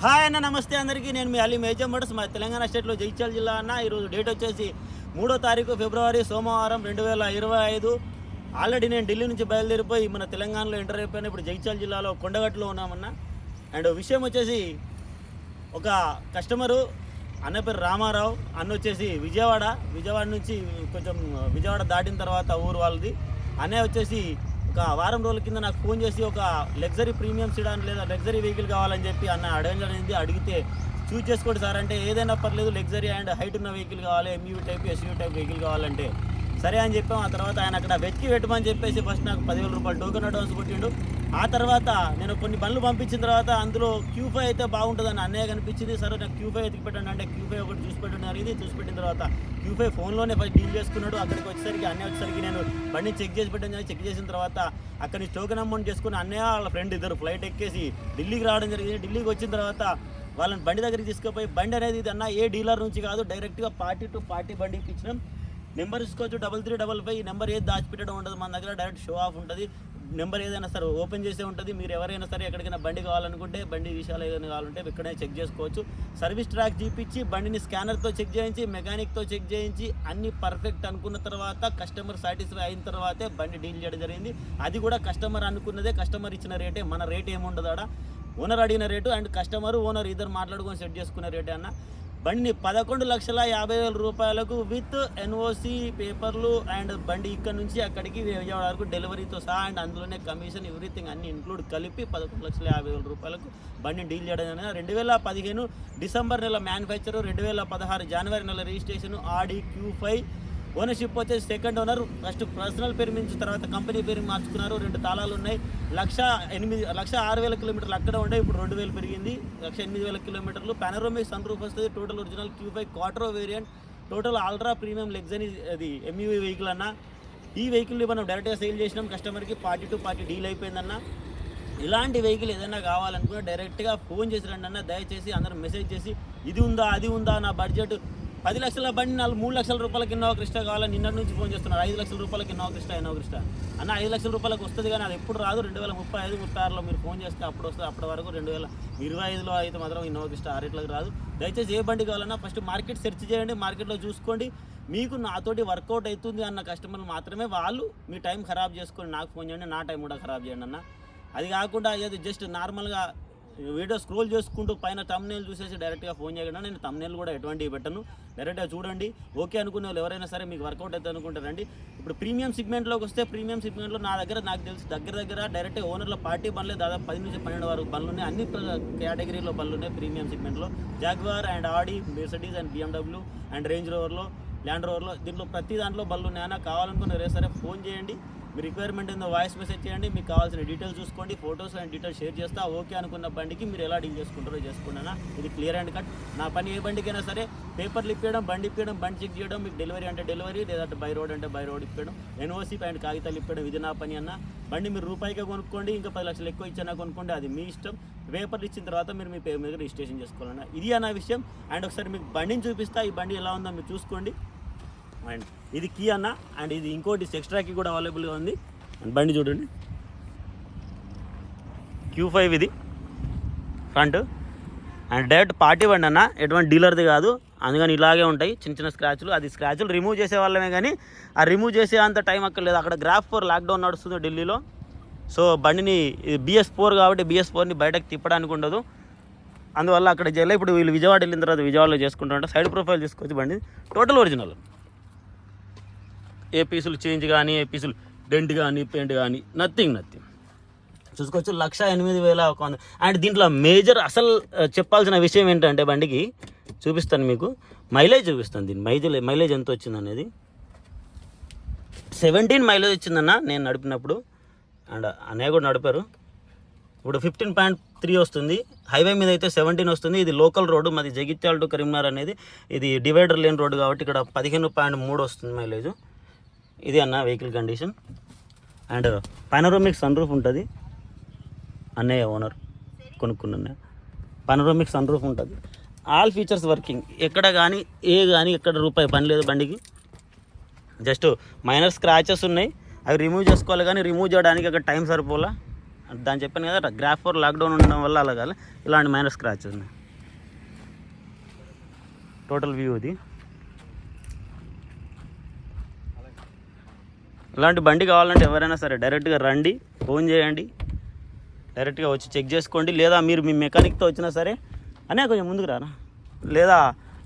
Hi అన్న నమస్తే అందరికీ. నేను మీ అలీ మేజర్ మోటర్స్ మా తెలంగాణ స్టేట్లో జైత్యాల జిల్లా అన్న. ఈరోజు డేట్ వచ్చేసి మూడో తారీఖు ఫిబ్రవరి సోమవారం రెండు వేల ఇరవై ఐదు. ఆల్రెడీ నేను ఢిల్లీ నుంచి బయలుదేరిపోయి మన తెలంగాణలో ఎంటర్ అయిపోయిన. ఇప్పుడు జైత్యాల జిల్లాలో కొండగట్టులో ఉన్నామన్న అండ్ విషయం వచ్చేసి ఒక కస్టమరు అన్న పేరు రామారావు అన్న వచ్చేసి విజయవాడ. విజయవాడ నుంచి కొంచెం విజయవాడ దాటిన తర్వాత ఊరు వాళ్ళది. అన్నయ్య వచ్చేసి ఒక వారం రోజుల కింద నాకు ఫోన్ చేసి ఒక లగ్జరీ ప్రీమియం సిడాన్ లేదా లగ్జరీ వెహికల్ కావాలని చెప్పి అన్న అడగడం అనేది అడిగితే చూస్ చేసుకోండి సార్ అంటే ఏదైనా పర్లేదు లగ్జరీ అండ్ హైట్ ఉన్న వెహికల్ కావాలి MUV type SUV type vehicle కావాలంటే సరే అని చెప్పాం. ఆ తర్వాత ఆయన అక్కడ వెతికి పెట్టమని చెప్పేసి ఫస్ట్ నాకు పదివేల రూపాయలు టోకెన్ అడ్వాన్స్ కొట్టిండు. ఆ తర్వాత నేను కొన్ని బండ్లు పంపించిన తర్వాత అందులో క్యూఫై అయితే బాగుంటుందని అన్నయ్య కనిపించింది. సరే నాకు క్యూఫై ఫైవ్ ఎతికి పెట్టండి అంటే క్యూఫై ఒకటి చూసి పెట్టండి అనేది చూసి పెట్టిన తర్వాత క్యూఫై ఫోన్లోనే ఫస్ట్ డీల్ చేసుకున్నాడు. అక్కడికి వచ్చేసరికి అన్నయ్య వచ్చేసరికి నేను బండి చెక్ చేసి పెట్టాను చెక్ చేసిన తర్వాత అక్కడి నుంచి టోకెన్ అమౌంట్ చేసుకుని అన్నయ్య వాళ్ళ ఫ్రెండ్ ఇద్దరు ఫ్లైట్ ఎక్కేసి ఢిల్లీకి రావడం జరిగింది. ఢిల్లీకి వచ్చిన తర్వాత వాళ్ళని బండి దగ్గరికి తీసుకుపోయి బండి అనేది ఇది అన్న ఏ డీలర్ నుంచి కాదు డైరెక్ట్గా పార్టీ టు పార్టీ బండి ఇప్పించడం నెంబర్ తీసుకోవచ్చు డబల్ త్రీ డబల్ ఫైవ్ ఈ నెంబర్ ఏది దాచిపెట్టడం ఉండదు. మన దగ్గర డైరెక్ట్ షో ఆఫ్ ఉంటుంది. నెంబర్ ఏదైనా సరే ఓపెన్ చేసే ఉంటుంది. మీరు ఎవరైనా సరే ఎక్కడికైనా బండి కావాలనుకుంటే బండి విషయాలు ఏదైనా కావాలంటే ఇక్కడే చెక్ చేసుకోవచ్చు. సర్వీస్ ట్రాక్ చూపించి బండిని స్కానర్తో చెక్ చేయించి మెకానిక్తో చెక్ చేయించి అన్ని పర్ఫెక్ట్ అనుకున్న తర్వాత కస్టమర్ సాటిస్ఫై అయిన తర్వాతే బండి డీల్ చేయడం జరిగింది. అది కూడా కస్టమర్ అనుకున్నదే కస్టమర్ ఇచ్చిన రేటే మన రేట్ ఏముండదు ఆడ. ఓనర్ అడిగిన రేటు అండ్ కస్టమర్ ఓనర్ ఇద్దరు మాట్లాడుకొని సెట్ చేసుకునే రేటే అన్న. బండిని పదకొండు లక్షల యాభై వేల రూపాయలకు విత్ ఎన్ఓసి పేపర్లు అండ్ బండి ఇక్కడ నుంచి అక్కడికి విజయవాడ వరకు డెలివరీతో సహా అండ్ అందులోనే కమిషన్ ఎవ్రీథింగ్ అన్ని ఇంక్లూడ్ కలిపి పదకొండు లక్షల యాభై వేల రూపాయలకు బండిని డీల్ చేయడం జరిగింది. రెండు వేల పదిహేను డిసెంబర్ నెల మ్యానుఫ్యాక్చర్ రెండు వేల పదహారు జనవరి నెల registration Audi Q five ownership వచ్చేసి సెకండ్ ఓనర్ ఫస్ట్ పర్సనల్ పేరు మించి తర్వాత కంపెనీ పేరు మార్చుకున్నారు. రెండు తాళాలు ఉన్నాయి. లక్ష ఎనిమిది లక్ష ఆరు వేల కిలోమీటర్లు అక్కడ ఉండే ఇప్పుడు రెండు వేలు పెరిగింది. లక్ష ఎనిమిది వేల కిలోమీటర్లు. పానరోమిక్ సన్ రూఫ్ వస్తుంది. Total original Q five quarter variant total ultra premium luxury అది ఎంయూవీ వెహికల్ అన్న. ఈ వెహికల్ని మనం డైరెక్ట్గా సేల్ చేసినాం. కస్టమర్కి పార్టీ టు పార్టీ డీల్ అయిపోయిందన్న. ఇలాంటి వెహికల్ ఏదైనా కావాలనుకుంటే డైరెక్ట్గా ఫోన్ చేసి రండి అన్న. దయచేసి అందరూ మెసేజ్ చేసి ఇది ఉందా అది ఉందా నా బడ్జెట్ పది లక్షల బండి నాలుగు మూడు లక్షల రూపాయలకి ఇన్నోవా క్రిస్టా కావాలని నిన్నటి నుంచి ఫోన్ చేస్తున్నారు. ఐదు లక్షల రూపాయలకి ఇన్నోవా క్రిస్టా ఇన్నోవా క్రిస్టా అన్న ఐదు లక్షల రూపాయలకు వస్తుంది కానీ అది ఎప్పుడు రాదు. రెండు వేల ముప్పై ఐదు ముప్పై ఆరులో మీరు ఫోన్ చేస్తే అప్పుడు వస్తుంది అప్పటి వరకు రెండు వేల ఇరవై ఐదులో అయితే మాత్రం ఇన్నోవా క్రిస్టా ఆ రేట్లకు రాదు. దయచేసి ఏ బండి కావాలన్నా ఫస్ట్ మార్కెట్ సెర్చ్ చేయండి మార్కెట్లో చూసుకోండి. మీకు నాతోటి వర్కౌట్ అవుతుంది అన్న కస్టమర్లు మాత్రమే వాళ్ళు మీ టైం ఖరాబ్ చేసుకొని నాకు ఫోన్ చేయండి నా టైం కూడా ఖరాబ్ చేయండి అన్న. అది కాకుండా ఏదో జస్ట్ నార్మల్గా వీడియో స్క్రోల్ చేసుకుంటూ పైన తమ్నేల్ చూసేసి డైరెక్ట్గా ఫోన్ చేయకుండా నేను తమ్నేల్ కూడా ఎటువంటివి పెట్టను. డైరెక్ట్గా చూడండి. ఓకే అనుకునే వాళ్ళు ఎవరైనా సరే మీకు వర్కౌట్ అవుతుంది అనుకుంటారండి ఇప్పుడు ప్రీమియం సిగ్మెంట్లోకి వస్తే ప్రీమియం సిగ్మెంట్లో నా దగ్గర నాకు తెలిసి దగ్గర దగ్గర డైరెక్ట్ ఓనర్ల పార్టీ బండ్లే దాదాపు పది నుంచి పన్నెండు వరకు బండ్లు ఉన్నాయి. అన్ని కేటగిరీలో బండ్లు ఉన్నాయి premium సిగ్మెంట్లో Jaguar and Audi Mercedes and BMW and range రోవర్లో land రోవర్లో దీంట్లో ప్రతి దాంట్లో బళ్ళు ఉన్నాయన్నా కావాలనుకున్న రే సరే ఫోన్ చేయండి. మీ రిక్వైర్మెంట్ ఏందో వాయిస్ మెసేజ్ చేయండి మీకు కావాల్సిన డీటెయిల్స్ చూసుకోండి ఫొటోస్ అండ్ డీటెయిల్స్ షేర్ చేస్తా. ఓకే అనుకున్న బండికి మీరు ఎలా డీల్ చేసుకుంటారో చేసుకున్నానా ఇది క్లియర్ అండ్ కట్ నా పని ఏ బండికైనా సరే పేపర్లు ఇప్పించడం బండి ఇప్పేయడం బండి చెక్ చేయడం మీకు డెలివరీ అంటే డెలివరీ లేదంటే బై రోడ్ అంటే బై రోడ్ ఇప్పడం ఎన్ఓసీ అండ్ కాగితాలు ఇప్పడం ఇది నా పని అన్న. బండి మీరు రూపాయిగా కొనుక్కోండి ఇంకా పది లక్షలు ఎక్కువ ఇచ్చినా కొనుక్కోండి అది మీ ఇష్టం. పేపర్లు ఇచ్చిన తర్వాత మీరు మీ పేరు మీద రిజిస్ట్రేషన్ చేసుకోవాలన్న. ఇది అన్న విషయం. అండ్ ఒకసారి మీకు బండిని చూపిస్తా. ఈ బండి ఎలా ఉందో మీరు చూసుకోండి. అండ్ ఇది కీ అన్న అండ్ ఇది ఇంకోటి ఎక్స్ట్రా కీ కూడా అవైలబుల్గా ఉంది. అండ్ బండి చూడండి. క్యూ ఫైవ్ ఇది. ఫ్రంట్ అండ్ డైరెక్ట్ పార్టీ బండి అన్న ఎటువంటి డీలర్ది కాదు. అందుకని ఇలాగే ఉంటాయి చిన్న చిన్న స్క్రాచ్లు అది స్క్రాచ్లు రిమూవ్ చేసే వాళ్ళమే కానీ ఆ రిమూవ్ చేసే అంత టైం అక్కర్లేదు. అక్కడ గ్రాఫ్ ఫోర్ లాక్డౌన్ నడుస్తుంది ఢిల్లీలో. సో బండిని బిఎస్ ఫోర్ కాబట్టి బిఎస్ ఫోర్ని బయటకు తిప్పడానికి ఉండదు. అందువల్ల అక్కడ జైలు ఇప్పుడు వీళ్ళు విజయవాడ వెళ్ళిన తర్వాత విజయవాడలో చేసుకుంటుంటే సైడ్ ప్రొఫైల్ తీసుకొచ్చి బండి టోటల్ ఒరిజినల్ ఏ పీసులు చేంజ్ కానీ ఏ పీసులు డెంట్ కానీ పెయింట్ కానీ నథింగ్ నథింగ్. చూసుకోవచ్చు లక్ష ఎనిమిది వేల ఒక వంద. అండ్ దీంట్లో మేజర్ అసలు చెప్పాల్సిన విషయం ఏంటంటే బండికి చూపిస్తాను మీకు. మైలేజ్ చూపిస్తాను దీని మైలేజ్ మైలేజ్ ఎంత వచ్చింది అనేది సెవెంటీన్ మైలేజ్ వచ్చిందన్న నేను నడిపినప్పుడు. అండ్ అన్నయ్య కూడా నడిపారు. ఇప్పుడు ఫిఫ్టీన్ పాయింట్ త్రీ వస్తుంది. హైవే మీద అయితే సెవెంటీన్ వస్తుంది. ఇది లోకల్ రోడ్డు మాది జగిత్యాల టు కరీంనగర్ అనేది. ఇది డివైడర్ లేని రోడ్డు కాబట్టి ఇక్కడ పదిహేను పాయింట్ మూడు వస్తుంది మైలేజ్. ఇది అన్న vehicle condition and panoramic sun roof ఉంటుంది. అన్నయ్య ఓనర్ కొనుక్కున్న పనరోమిక్ సన్ రూఫ్ ఉంటుంది. ఆల్ ఫీచర్స్ వర్కింగ్ ఎక్కడ కానీ ఏ కానీ ఎక్కడ రూపాయి పని లేదు బండికి. జస్ట్ మైనర్ స్క్రాచెస్ ఉన్నాయి. అవి రిమూవ్ చేసుకోవాలి కానీ రిమూవ్ చేయడానికి అక్కడ టైం సరిపోలా. దాని చెప్పాను కదా గ్రాఫ్ ఫోర్ లాక్డౌన్ ఉండడం వల్ల అలా ఇలాంటి మైనస్ స్క్రాచెస్ ఉన్నాయి. టోటల్ వ్యూ ఇది. ఇలాంటి బండి కావాలంటే ఎవరైనా సరే డైరెక్ట్గా రండి ఫోన్ చేయండి. డైరెక్ట్గా వచ్చి చెక్ చేసుకోండి. లేదా మీరు మీ మెకానిక్తో వచ్చినా సరే అనే కొంచెం ముందుకు రానా? లేదా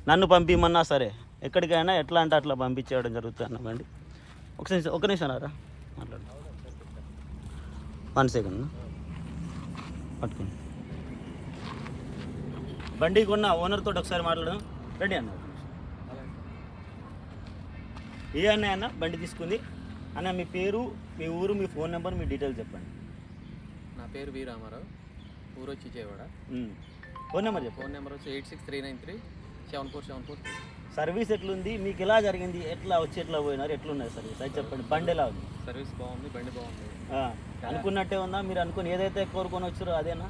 నన్ను పంపించమన్నా సరే ఎక్కడికైనా ఎట్లా అంటే అట్లా పంపించేయడం జరుగుతుంది అన్న బండి. ఒక నిమిషం ఒక నిమిషం రారా? మాట్లాడు. One second. పట్టుకోండి. బండి కొన్న ఓనర్తో ఒకసారి మాట్లాడడం రెడీ అన్న ఏ అన్నయ్య అన్న? బండి తీసుకుంది. అన్న మీ పేరు మీ ఊరు మీ ఫోన్ నెంబర్ మీ డీటెయిల్స్ చెప్పండి. నా పేరు వి రామారావు. ఊరు వచ్చి విజయవాడ. ఫోన్ నెంబర్ చెప్పండి. ఫోన్ నెంబర్ వచ్చి eight six three nine three seven four seven four three. Service ఎట్లుంది? మీకు ఎలా జరిగింది? ఎట్లా వచ్చి ఎట్లా పోయినారు? ఎట్లున్నది సర్వీస్? అది చెప్పండి. బండి ఎలా ఉంది? సర్వీస్ బాగుంది బండి బాగుంది. అనుకున్నట్టే ఉందా? మీరు అనుకుని ఏదైతే కోరుకొని వచ్చారో అదేనా?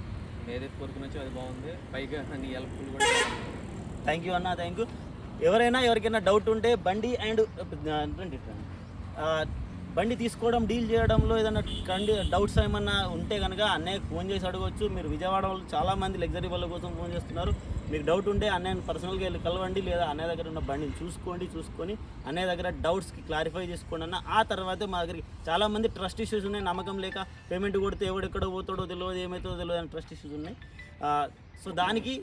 ఏదైతే కోరుకుని వచ్చో అది బాగుంది. పైగా నీ హెల్ప్ఫుల్ కూడా థ్యాంక్ యూ అన్న థ్యాంక్ యూ ఎవరైనా ఎవరికైనా డౌట్ ఉంటే బండి అండ్ బండి తీసుకోవడం డీల్ చేయడంలో ఏదైనా కండి డౌట్స్ ఏమన్నా ఉంటే కనుక అన్నయ్య ఫోన్ చేసి అడగవచ్చు మీరు విజయవాడ వాళ్ళు చాలామంది లగ్జరీ వాళ్ళ కోసం ఫోన్ చేస్తున్నారు. మీకు డౌట్ ఉంటే అన్నయ్యని పర్సనల్గా వెళ్ళి కలవండి లేదా అన్నయ్య దగ్గర ఉన్న బండిని చూసుకోండి చూసుకొని అన్నయ్య దగ్గర డౌట్స్కి క్లారిఫై చేసుకోండి అన్న. ఆ తర్వాతే మా దగ్గరికి చాలామంది ట్రస్ట్ ఇష్యూస్ ఉన్నాయి. నమ్మకం లేక పేమెంట్ కొడితే ఎవడెక్కడ పోతాడో తెలియదు ఏమవుతుందో తెలియదు అని ట్రస్ట్ ఇష్యూస్ ఉన్నాయి. సో దానికి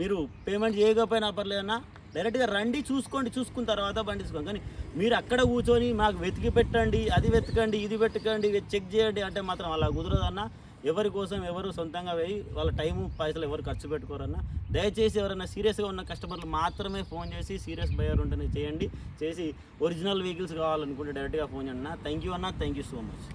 మీరు పేమెంట్ చేయకపోయినా పర్లేదన్నా డైరెక్ట్గా రండి చూసుకోండి చూసుకున్న తర్వాత బండి తీసుకోండి. కానీ మీరు అక్కడ కూర్చొని మాకు వెతికి పెట్టండి అది వెతకండి ఇది పెట్టుకోండి చెక్ చేయండి అంటే మాత్రం అలా కుదరదన్నా. ఎవరి కోసం ఎవరు సొంతంగా పోయి వాళ్ళ టైము పైసలు ఎవరు ఖర్చు పెట్టుకోరన్నా. దయచేసి ఎవరైనా సీరియస్గా ఉన్న కస్టమర్లు మాత్రమే ఫోన్ చేసి సీరియస్ బయర్ ఉంటేనే చేయండి. చేసి ఒరిజినల్ వెహికల్స్ కావాలనుకుంటే డైరెక్ట్గా ఫోన్ చేయండి అన్న. థ్యాంక్ యూ అన్న. Thank you so much.